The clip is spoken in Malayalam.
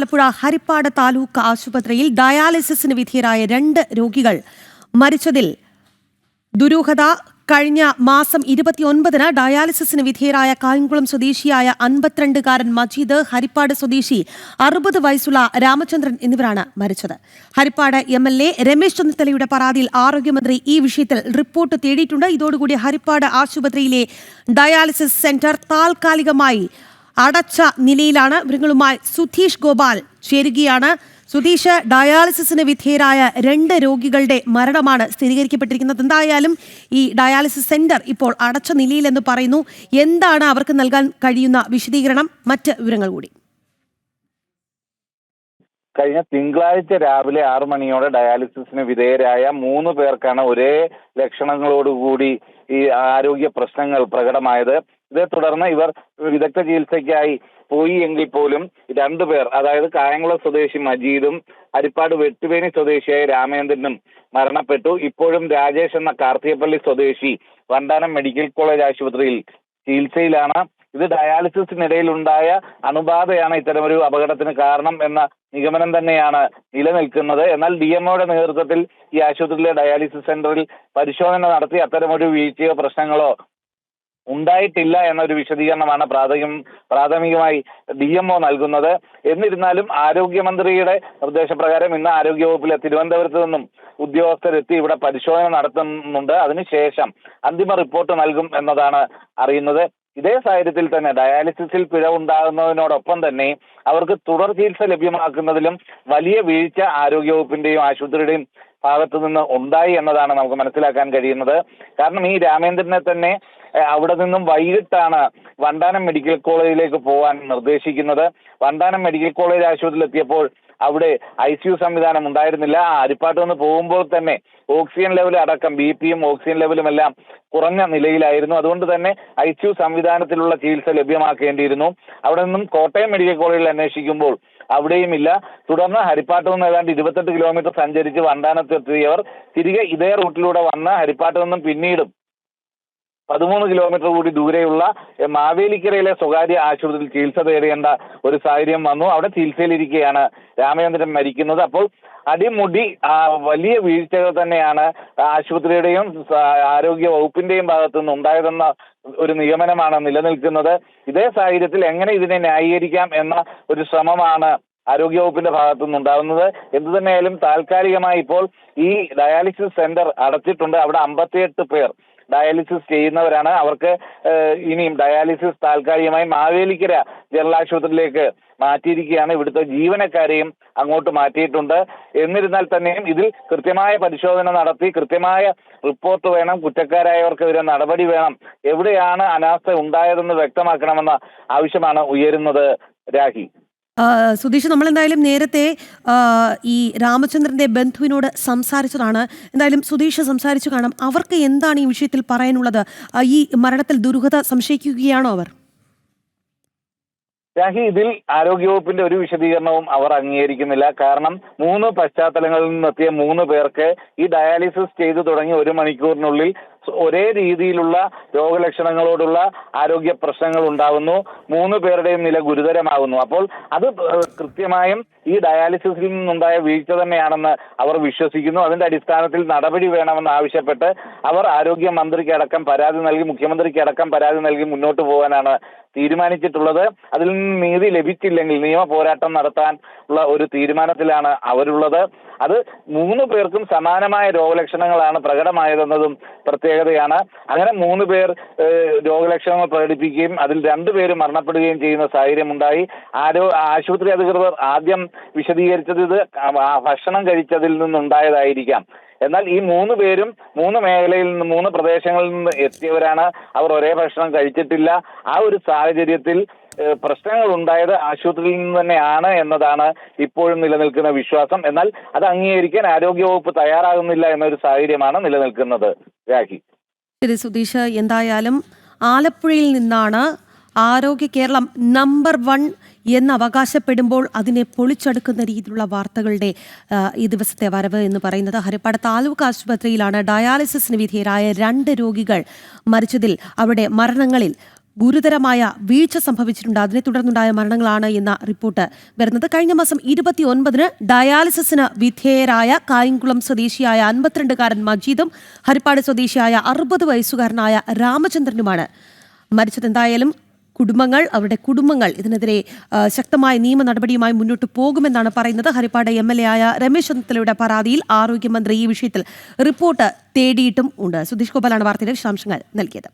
ആലപ്പുഴ ഹരിപ്പാട് താലൂക്ക് ആശുപത്രിയിൽ ഡയാലിസിസിന് വിധേയരായ രണ്ട് രോഗികൾ മരിച്ചതിൽ ദുരൂഹത. കഴിഞ്ഞ മാസം ഇരുപത്തിയൊൻപതിന് ഡയാലിസിസിന് വിധേയരായ കായംകുളം സ്വദേശിയായ അൻപത്തിരണ്ടുകാരൻ മജീദ് ഹരിപ്പാട് സ്വദേശി അറുപത് വയസ്സുള്ള രാമചന്ദ്രൻ എന്നിവരാണ് മരിച്ചത്. Harippad M L A Ramesh ചെന്നിത്തലയുടെ പരാതിയിൽ ആരോഗ്യമന്ത്രി ഈ വിഷയത്തിൽ റിപ്പോർട്ട് തേടിയിട്ടുണ്ട്. ഇതോടുകൂടി ഹരിപ്പാട് ആശുപത്രിയിലെ ഡയാലിസിസ് സെന്റർ താൽക്കാലികമായി അടച്ച നിലയിലാണ് മൃഗങ്ങളുമായി സുധീഷ് ഗോപാൽ ചേരുകയാണ്. സുധീഷ് ഡയാലിസിസിന് വിധേയരായ രണ്ട് രോഗികളുടെ മരണമാണ് സ്ഥിരീകരിക്കപ്പെട്ടിരിക്കുന്നത്. എന്തായാലും ഈ ഡയാലിസിസ് സെന്റർ ഇപ്പോൾ അടച്ച നിലയിലെന്ന് പറയുന്നു. എന്താണ് അവർക്ക് നൽകാൻ കഴിയുന്ന വിശദീകരണം? മറ്റ് വിവരങ്ങൾ കൂടി. കഴിഞ്ഞ തിങ്കളാഴ്ച രാവിലെ ആറു മണിയോടെ ഡയാലിസിസിന് വിധേയരായ മൂന്ന് പേർക്കാണ് ഒരേ ലക്ഷണങ്ങളോടുകൂടി ഈ ആരോഗ്യ പ്രശ്നങ്ങൾ പ്രകടമായത്. ഇതേ തുടർന്ന് ഇവർ വിദഗ്ധ ചികിത്സയ്ക്കായി പോയി എങ്കിൽ പോലും രണ്ടുപേർ അതായത് കായംകുളം സ്വദേശി മജീദും അരിപ്പാട് വെട്ടുവേണി സ്വദേശിയായ രാമേന്ദ്രനും മരണപ്പെട്ടു. ഇപ്പോഴും രാജേഷ് എന്ന കാർത്തികപ്പള്ളി സ്വദേശി വണ്ടാനം മെഡിക്കൽ കോളേജ് ആശുപത്രിയിൽ ചികിത്സയിലാണ്. ഇത് ഡയാലിസിസിനിടയിൽ ഉണ്ടായ അണുബാധയാണ് ഇത്തരമൊരു അപകടത്തിന് കാരണം എന്ന നിഗമനം തന്നെയാണ് നിലനിൽക്കുന്നത്. എന്നാൽ ഡി എംഒയുടെ നേതൃത്വത്തിൽ ഈ ആശുപത്രിയിലെ ഡയാലിസിസ് സെന്ററിൽ പരിശോധന നടത്തി അത്തരമൊരു വീഴ്ചയോ പ്രശ്നങ്ങളോ ഉണ്ടായിട്ടില്ല എന്നൊരു വിശദീകരണമാണ് പ്രാഥമികം പ്രാഥമികമായി ഡി എം ഒ നൽകുന്നത്. എന്നിരുന്നാലും ആരോഗ്യമന്ത്രിയുടെ നിർദ്ദേശപ്രകാരം ഇന്ന് ആരോഗ്യവകുപ്പിലെ തിരുവനന്തപുരത്ത് നിന്നും ഉദ്യോഗസ്ഥരെത്തി ഇവിടെ പരിശോധന നടത്തുന്നുണ്ട്. അതിനുശേഷം അന്തിമ റിപ്പോർട്ട് നൽകും എന്നതാണ് അറിയുന്നത്. ഇതേ സാഹചര്യത്തിൽ തന്നെ ഡയാലിസിസിൽ പിഴവുണ്ടാകുന്നതിനോടൊപ്പം തന്നെ അവർക്ക് തുടർ ചികിത്സ ലഭ്യമാക്കുന്നതിലും വലിയ വീഴ്ച ആരോഗ്യവകുപ്പിന്റെയും ആശുപത്രിയുടെയും ഭാഗത്തു നിന്ന് ഉണ്ടായി എന്നതാണ് നമുക്ക് മനസ്സിലാക്കാൻ കഴിയുന്നത്. കാരണം ഈ രാമേന്ദ്രനെ തന്നെ അവിടെ നിന്നും വൈകിട്ടാണ് വണ്ടാനം മെഡിക്കൽ കോളേജിലേക്ക് പോകാൻ നിർദ്ദേശിക്കുന്നത്. വണ്ടാനം മെഡിക്കൽ കോളേജ് ആശുപത്രിയിൽ എത്തിയപ്പോൾ അവിടെ ഐ സി യു സംവിധാനം ഉണ്ടായിരുന്നില്ല. ആ അരിപ്പാട്ട് നിന്ന് പോകുമ്പോൾ തന്നെ ഓക്സിജൻ ലെവൽ അടക്കം ബി പിയും ഓക്സിജൻ ലെവലും എല്ലാം കുറഞ്ഞ നിലയിലായിരുന്നു. അതുകൊണ്ട് തന്നെ ഐ സി യു സംവിധാനത്തിലുള്ള ചികിത്സ ലഭ്യമാക്കേണ്ടിയിരുന്നു. അവിടെ നിന്നും കോട്ടയം മെഡിക്കൽ കോളേജിൽ അന്വേഷിക്കുമ്പോൾ അവിടെയും ഇല്ല. തുടർന്ന് ഹരിപ്പാട്ട് നിന്ന് ഏതാണ്ട് ഇരുപത്തെട്ട് കിലോമീറ്റർ സഞ്ചരിച്ച് വണ്ടാനത്തെത്തിയവർ തിരികെ ഇതേ റൂട്ടിലൂടെ വന്ന് ഹരിപ്പാട്ട് നിന്നും പിന്നീടും പതിമൂന്ന് കിലോമീറ്റർ കൂടി ദൂരെയുള്ള മാവേലിക്കരയിലെ സ്വകാര്യ ആശുപത്രിയിൽ ചികിത്സ തേടേണ്ട ഒരു സാഹചര്യം വന്നു. അവിടെ ചികിത്സയിലിരിക്കുകയാണ് രാമചന്ദ്രൻ മരിക്കുന്നത്. അപ്പോൾ അടിമുടി വലിയ വീഴ്ചകൾ തന്നെയാണ് ആശുപത്രിയുടെയും ആരോഗ്യ വകുപ്പിന്റെയും ഭാഗത്തു നിന്ന് ഉണ്ടായതെന്ന ഒരു നിഗമനമാണ് നിലനിൽക്കുന്നത്. ഇതേ സാഹചര്യത്തിൽ എങ്ങനെ ഇതിനെ ന്യായീകരിക്കാം എന്ന ഒരു ശ്രമമാണ് ആരോഗ്യവകുപ്പിന്റെ ഭാഗത്തു നിന്നുണ്ടാകുന്നത് എന്തു തന്നെയായാലും താൽക്കാലികമായി ഇപ്പോൾ ഈ ഡയാലിസിസ് സെന്റർ അടച്ചിട്ടുണ്ട്. അവിടെ അമ്പത്തിയെട്ട് പേർ ഡയാലിസിസ് ചെയ്യുന്നവരാണ്. അവർക്ക് ഇനിയും ഡയാലിസിസ് താൽക്കാലികമായി മാവേലിക്കര ജനറൽ ആശുപത്രിയിലേക്ക് മാറ്റിയിരിക്കുകയാണ് ഇവിടുത്തെ ജീവനക്കാരെയും അങ്ങോട്ട് മാറ്റിയിട്ടുണ്ട്. എന്നിരുന്നാൽ തന്നെയും ഇതിൽ കൃത്യമായ പരിശോധന നടത്തി കൃത്യമായ റിപ്പോർട്ട് വേണം കുറ്റക്കാരായവർക്കെതിരെ നടപടി വേണം. എവിടെയാണ് അനാസ്ഥ ഉണ്ടായതെന്ന് വ്യക്തമാക്കണമെന്ന ആവശ്യമാണ് ഉയരുന്നത് രാഹി. സുധീഷ് നമ്മൾ എന്തായാലും നേരത്തെ ഈ രാമചന്ദ്രന്റെ ബന്ധുവിനോട് സംസാരിച്ചതാണ്. എന്തായാലും സുധീഷ് സംസാരിച്ചു കാണാം. അവർക്ക് എന്താണ് ഈ വിഷയത്തിൽ പറയാനുള്ളത്? ഈ മരണത്തിൽ ദുരൂഹത സംശയിക്കുകയാണോ അവർ? രാഹി ഇതിൽ ആരോഗ്യവകുപ്പിന്റെ ഒരു വിശദീകരണവും അവർ അംഗീകരിക്കുന്നില്ല. കാരണം മൂന്ന് പശ്ചാത്തലങ്ങളിൽ നിന്നെത്തിയ മൂന്ന് പേർക്ക് ഈ ഡയാലിസിസ് ചെയ്തു തുടങ്ങി ഒരു മണിക്കൂറിനുള്ളിൽ ഒരേ രീതിയിലുള്ള രോഗലക്ഷണങ്ങളോടുള്ള ആരോഗ്യ പ്രശ്നങ്ങൾ ഉണ്ടാകുന്നു. മൂന്ന് പേരുടെയും നില ഗുരുതരമാകുന്നു. അപ്പോൾ അത് കൃത്യമായും ഈ ഡയാലിസിസിൽ നിന്നുണ്ടായ വീഴ്ച തന്നെയാണെന്ന് അവർ വിശ്വസിക്കുന്നു. അതിന്റെ അടിസ്ഥാനത്തിൽ നടപടി വേണമെന്ന് ആവശ്യപ്പെട്ട് അവർ ആരോഗ്യ മന്ത്രിക്ക് അടക്കം പരാതി നൽകി മുഖ്യമന്ത്രിക്ക് അടക്കം പരാതി നൽകി മുന്നോട്ട് പോകാനാണ് തീരുമാനിച്ചിട്ടുള്ളത്. അതിൽ നിന്ന് നീതി ലഭിച്ചില്ലെങ്കിൽ നിയമ പോരാട്ടം നടത്താൻ ഉള്ള ഒരു തീരുമാനത്തിലാണ് അവരുള്ളത്. അത് മൂന്ന് പേർക്കും സമാനമായ രോഗലക്ഷണങ്ങളാണ് പ്രകടമായതെന്നതും പ്രത്യേകതയാണ്. അങ്ങനെ മൂന്ന് പേർ രോഗലക്ഷണങ്ങൾ പ്രകടിപ്പിക്കുകയും അതിൽ രണ്ടുപേരും മരണപ്പെടുകയും ചെയ്യുന്ന സാഹചര്യമുണ്ടായി. ആരോ ആശുപത്രി അധികൃതർ ആദ്യം വിശദീകരിച്ചത് ഇത് ഭക്ഷണം കഴിച്ചതിൽ നിന്നുണ്ടായതായിരിക്കാം. എന്നാൽ ഈ മൂന്ന് പേരും മൂന്ന് മേഖലയിൽ നിന്ന് മൂന്ന് പ്രദേശങ്ങളിൽ നിന്ന് എത്തിയവരാണ് അവർ ഒരേ ഭക്ഷണം കഴിച്ചിട്ടില്ല. ആ ഒരു സാഹചര്യത്തിൽ പ്രശ്നങ്ങൾ ഉണ്ടായത് ആശുപത്രിയിൽ നിന്ന് തന്നെയാണ് എന്നതാണ് ഇപ്പോഴും നിലനിൽക്കുന്ന വിശ്വാസം. എന്നാൽ അത് അംഗീകരിക്കാൻ ആരോഗ്യവകുപ്പ് തയ്യാറാകുന്നില്ല എന്നൊരു സാഹചര്യമാണ് നിലനിൽക്കുന്നത്. രാഖി. ശരി സുധീഷ് എന്തായാലും ആലപ്പുഴയിൽ നിന്നാണ് ആരോഗ്യ കേരളം നമ്പർ വൺ എന്ന് അവകാശപ്പെടുമ്പോൾ അതിനെ പൊളിച്ചെടുക്കുന്ന രീതിയിലുള്ള വാർത്തകളുടെ ഈ ദിവസത്തെ വരവ് എന്ന് പറയുന്നത് ഹരിപ്പാട് താലൂക്ക് ആശുപത്രിയിലാണ്. ഡയാലിസിസിന് വിധേയരായ രണ്ട് രോഗികൾ മരിച്ചതിൽ അവിടെ മരണങ്ങളിൽ ഗുരുതരമായ വീഴ്ച സംഭവിച്ചിട്ടുണ്ട്. അതിനെ തുടർന്നുണ്ടായ മരണങ്ങളാണ് എന്ന റിപ്പോർട്ട് വരുന്നത്. കഴിഞ്ഞ മാസം ഇരുപത്തി ഒൻപതിന് ഡയാലിസിസിന് വിധേയരായ കായംകുളം സ്വദേശിയായ അൻപത്തിരണ്ടുകാരൻ മജീദും ഹരിപ്പാട് സ്വദേശിയായ അറുപത് വയസ്സുകാരനായ രാമചന്ദ്രനുമാണ് മരിച്ചത്. എന്തായാലും കുടുംബങ്ങൾ അവരുടെ കുടുംബങ്ങൾ ഇതിനെതിരെ ശക്തമായ നിയമ നടപടിയുമായി മുന്നോട്ട് പോകുമെന്നാണ് പറയുന്നത്. ഹരിപ്പാട് എം എൽ എ ആയ രമേശ് ചെന്നിത്തലയുടെ പരാതിയിൽ ആരോഗ്യമന്ത്രി ഈ വിഷയത്തിൽ റിപ്പോർട്ട് തേടിയിട്ടും ഉണ്ട്. സുധീഷ് ഗോപാലാണ് വാർത്തയുടെ വിശദാംശങ്ങൾ നൽകിയത്.